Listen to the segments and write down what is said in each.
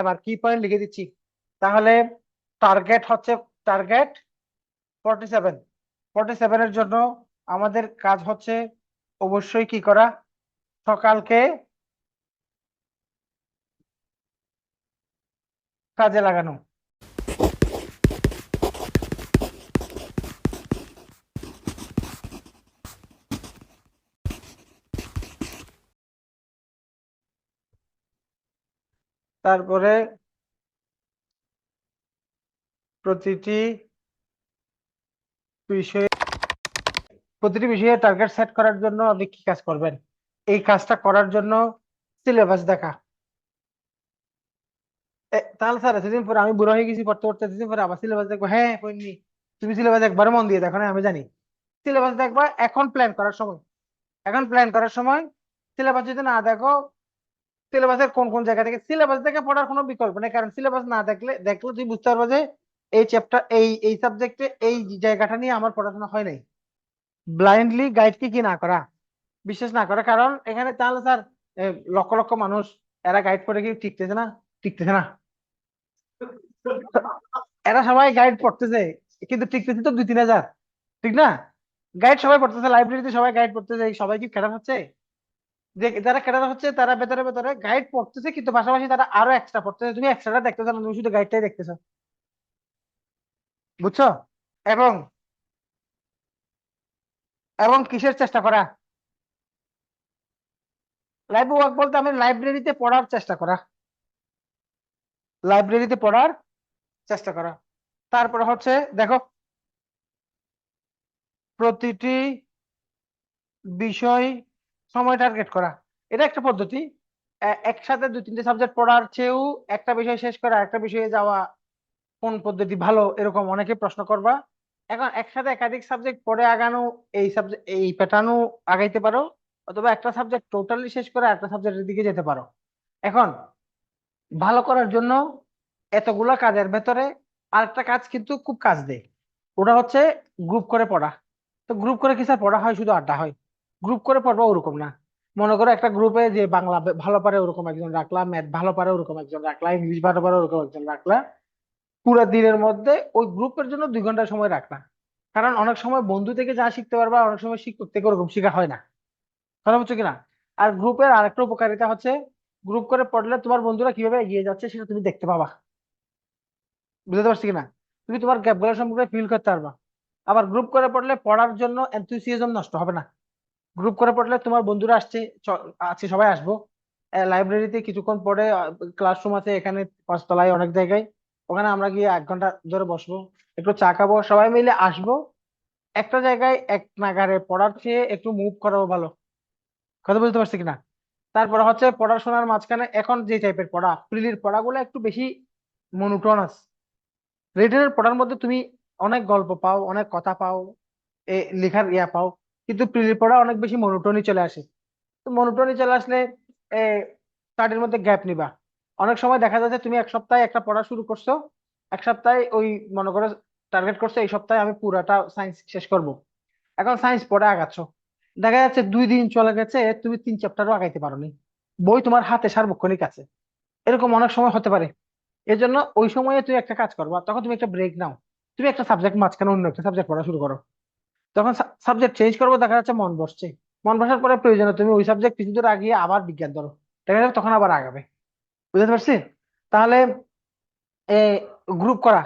এবার কি পয়েন্ট লিখে দিচ্ছি। তাহলে টার্গেট হচ্ছে টার্গেট ফর্টি সেভেন ফর্টি সেভেনের জন্য আমাদের কাজ হচ্ছে অবশ্যই কি করা? সকালকে কাজে লাগানো। তারপরে প্রতিটি বিষয়ে প্রতিটি বিষয়ে টার্গেট সেট করার জন্য আপনি কি কাজ করবেন? এই কাজটা করার জন্য সিলেবাস দেখা। তাহলে স্যার, এতদিন পরে আমি বুড়ো হয়ে গেছি, পড়তে পড়তে এতদিন পরে আবার সিলেবাস দেখব। হ্যাঁ পড়িনি। তুমি সিলেবাস একবার মন দিয়ে দেখো না, আমি জানি। সিলেবাস দেখবা এখন প্ল্যান করার সময়। এখন প্ল্যান করার সময় সিলেবাস যদি না দেখো সিলেবাসের কোন কোন জায়গা থেকে সিলেবাস দেখে পড়ার কোনো বিকল্প নেই, কারণ সিলেবাস না দেখলে দেখলে তুই বুঝতে পারব যে এই চ্যাপ্টার এই এই সাবজেক্টে এই জায়গাটা নিয়ে আমার পড়াশোনা হয় নাই। ব্লাইন্ডলি গাইডকে কি না করা? বিশ্বাস না করা, কারণ এখানে তাহলে স্যার লক্ষ লক্ষ মানুষ, এরা গাইড করে কি টিকতেছে না? টিকতেছে না। এরা সবাই গাইড পড়তেছে, কিন্তু টিকতেছে তো দুই তিন হাজার, ঠিক না? গাইড সবাই পড়তেছে লাইব্রেরিতে সবাই গাইড পড়তেছে, সবাই কি ক্যাডার হচ্ছে? যে যারা ক্যাডার হচ্ছে, তারা ভেতরে ভেতরে গাইড পড়তেছে, কিন্তু পাশাপাশি তারা আরও এক্সট্রা পড়তেছে। তুমি এক্সট্রাটা দেখতেছো না, তুমি শুধু গাইডটাই দেখতেছো। বুঝছ? এবং এবং কিসের চেষ্টা করা? লাইভ ওয়ার্ক বলতে আমি লাইব্রেরিতে পড়ার চেষ্টা করা। লাইব্রেরিতে পড়ার চেষ্টা করা। তারপর হচ্ছে, দেখো, প্রতিটি বিষয় সময় টার্গেট করা। এটা একটা পদ্ধতি। একসাথে দুই, তিনটে সাবজেক্ট পড়ার চেয়েও একটা বিষয় শেষ করা, একটা বিষয়ে যাওয়া কোন পদ্ধতি ভালো এরকম অনেকে প্রশ্ন করবা। এখন একসাথে একাধিক সাবজেক্ট পড়ে আগানো, এই সাবজেক্ট এই প্যাটার্নও আগাইতে পারো, অথবা একটা সাবজেক্ট টোটালি শেষ করে একটা সাবজেক্টের দিকে যেতে পারো। এখন ভালো করার জন্য এতগুলা কাজের ভেতরে আরেকটা কাজ কিন্তু খুব কাজ দেয়। ওটা হচ্ছে গ্রুপ করে পড়া। তো গ্রুপ করে কি স্যার পড়া হয়? শুধু আড্ডা হয়। গ্রুপ করে পড়বা ওরকম না। মনে করো একটা গ্রুপে যে বাংলা ভালো পারে ওরকম একজন রাখলা ম্যাথ ভালো পারে ওরকম একজন রাখলা ইংলিশ ভালো পারে ওরকম একজন রাখলা, পুরো দিনের মধ্যে ওই গ্রুপের জন্য দুই ঘণ্টা সময় রাখলা কারণ অনেক সময় বন্ধু থেকে যা শিখতে পারবা, অনেক সময় শিক্ষক থেকে ওরকম শেখা হয় না। কথা বলছো কিনা? আর গ্রুপের আরেকটা উপকারিতা হচ্ছে গ্রুপ করে পড়লে তোমার বন্ধুরা কীভাবে এগিয়ে যাচ্ছে সেটা তুমি দেখতে পাবা। বুঝতে পারছি কিনা? তুমি তোমার গ্যাপগুলো সম্পর্কে ফিল করতে পারবা। আবার গ্রুপ করে পড়লে পড়ার জন্য এনথুসিয়াজম নষ্ট হবে না। গ্রুপ করে পড়লে তোমার বন্ধুরা আসছে আছে সবাই আসব। লাইব্রেরিতে কিছুক্ষণ পরে ক্লাসরুম আছে এখানে, পাঁচতলায় অনেক জায়গায়। ওখানে আমরা গিয়ে এক ঘণ্টা ধরে বসবো। একটু চা খাব, সবাই মিলে আসব। একটা জায়গায় এক নাগারে পড়ার চেয়ে একটু মুভ করাও ভালো। কথা বুঝতে পারছি কিনা? তারপরে হচ্ছে পড়াশোনার মাঝখানে এখন যে টাইপের পড়া প্রিলির পড়াগুলো একটু বেশি মনোটোনাস রিটেনের পড়ার মধ্যে তুমি অনেক গল্প পাও, অনেক কথা পাও, এ, লেখার ইয়া পাও। কিন্তু প্রিলির পড়া অনেক বেশি মনোটোনি চলে আসে। তো মনোটোনি চলে আসলে স্টাডির মধ্যে গ্যাপ নিবা। অনেক সময় দেখা যাচ্ছে তুমি এক সপ্তাহে একটা পড়া শুরু করছ, এক সপ্তাহে ওই মনে করো টার্গেট করছ, এই সপ্তাহে আমি পুরাটা সায়েন্স শেষ করব। এখন সায়েন্স পড়ে আগাচ্ছ। দেখা যাচ্ছে দুই দিন চলে গেছে, তুমি তিন চ্যাপ্টারও আগাইতে পারোনি। বই তোমার হাতে সার্বক্ষণিক আছে। এরকম অনেক সময় হতে পারে। এর জন্য ওই সময়ে তুমি একটা কাজ করবা, তখন তুমি একটা ব্রেক নাও। তুমি একটা সাবজেক্ট মাঝখানে অন্য একটা সাবজেক্ট পড়া শুরু করো। তখন সাবজেক্ট চেঞ্জ করব, দেখা যাচ্ছে মন বসছে। মন বসার পরে প্রয়োজনে তুমি ওই সাবজেক্ট কিছু দূর আগিয়ে আবার বিজ্ঞান ধরো। দেখা যাবে তখন আবার আগাবে। বুঝতে পারছি? তাহলে গ্রুপ করা।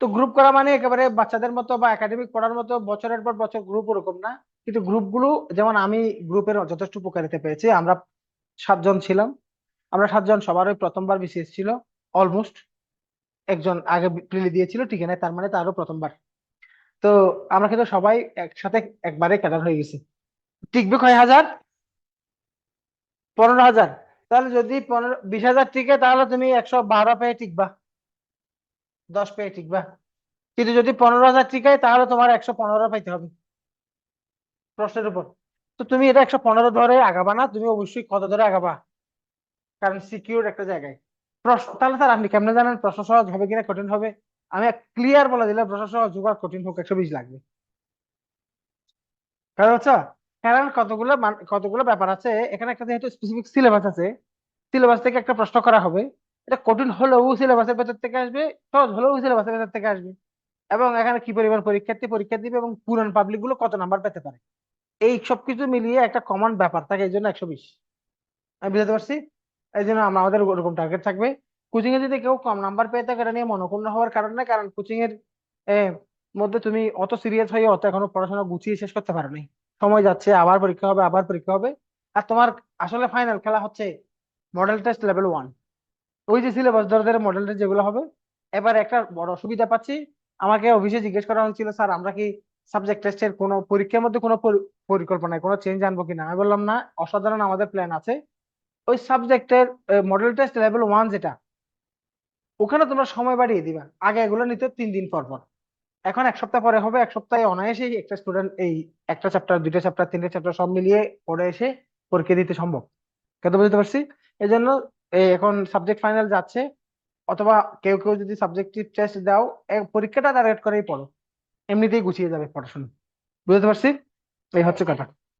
তো গ্রুপ করা মানে একেবারে বাচ্চাদের মতো বা একাডেমিক পড়ার মতো বছরের পর বছর গ্রুপ ওরকম না। কিন্তু গ্রুপগুলো যেমন আমি গ্রুপের যথেষ্ট উপকারিতা পেয়েছি। আমরা সাতজন ছিলাম। আমরা সাতজন সবারই প্রথমবার বিসিএস ছিল। অলমোস্ট একজন আগে প্রিলি দিয়েছিল, ঠিক আছে তার মানে তারও প্রথমবার। তো আমরা কিন্তু সবাই একসাথে একবারে ক্যাডার হয়ে গেছি। টিকবে কয় হাজার? পনেরো হাজার। তাহলে যদি পনেরো, বিশ হাজার টিকে, তাহলে তুমি একশো বারো পেয়ে টিকবা। দশ পেয়ে টিকবা। কিন্তু যদি পনেরো হাজার টিকায়, তাহলে তোমার একশো পনেরো পাইতে হবে। প্রশ্নের উপর। তো তুমি এটা একশো পনেরো ধরে আগাবা না, তুমি অবশ্যই কত ধরে আগাবা? কারণ সিকিউর একটা জায়গায়। প্রশ্ন, তাহলে স্যার আপনি কেমনে জানেন? প্রশ্ন সহজ হবে কিনা, কঠিন হবে? আমি ক্লিয়ার বলে দিলাম প্রশাসন আর কঠিন হোক, একশো বিশ লাগবে। কারণ কতগুলো কতগুলো ব্যাপার আছে, এখানে একটা যেহেতু স্পেসিফিক সিলেবাস আছে সিলেবাস থেকে একটা প্রশ্ন করা হবে, এটা কঠিন হলেও সিলেবাসের ভেতর থেকে আসবে, সহজ হলেও সিলেবাসের ভেতর থেকে আসবে। এবং এখানে কি পরিমাণ পরীক্ষার্থী, পরীক্ষা দিবে এবং পুরান পাবলিকগুলো কত নাম্বার পেতে পারে। এই সবকিছু মিলিয়ে একটা কমন ব্যাপার থাকে, এই জন্য একশো বিশ। আমি বুঝতে পারছি? এই জন্য আমাদের ওরকম টার্গেট থাকবে। কোচিং এ যদি কেউ কম নাম্বার পেয়ে থাকে, এটা নিয়ে মনোক্ষুণ্ণ হওয়ার কারণ না কারণ কোচিং এর মধ্যে তুমি অত সিরিয়াস হয়ে অত এখনও পড়াশোনা গুছিয়ে শেষ করতে পারো নাই সময় যাচ্ছে, আবার পরীক্ষা হবে, আবার পরীক্ষা হবে। আর তোমার আসলে ফাইনাল খেলা হচ্ছে মডেল টেস্ট লেভেল ওয়ান ওই যে সিলেবাস ধরে ধরে মডেল টেস্ট যেগুলো হবে, এবার একটা বড় অসুবিধা পাচ্ছি। আমাকে অফিসে জিজ্ঞেস করা হয়েছিল, স্যার, আমরা কি সাবজেক্ট টেস্টের কোনো পরীক্ষার মধ্যে কোনো পরি- পরিকল্পনায় কোনো চেঞ্জ আনব কিনা? আমি বললাম, না, অসাধারণ আমাদের প্ল্যান আছে। ওই সাবজেক্টের মডেল টেস্ট লেভেল ওয়ান যেটা ওখানে তোমরা সময় বাড়িয়ে দিবা। আগে এগুলো নিতে তিন দিন পর পর। এখন এক সপ্তাহ পরে হবে, এক সপ্তাহে অনায়াসেই একটা স্টুডেন্ট এই একটা চ্যাপ্টার দুইটা চ্যাপ্টার তিনটে চ্যাপ্টার সব মিলিয়ে পড়ে এসে পরীক্ষা দিতে সম্ভব। কত বুঝতে পারছি? এই জন্য এখন সাবজেক্ট ফাইনাল যাচ্ছে, অথবা কেউ কেউ যদি সাবজেক্টিভ টেস্ট দাও পরীক্ষাটা টার্গেট করেই পড়ো। এমনিতেই গুছিয়ে যাবে পড়াশোনা। বুঝতে পারছি? এই হচ্ছে কথা।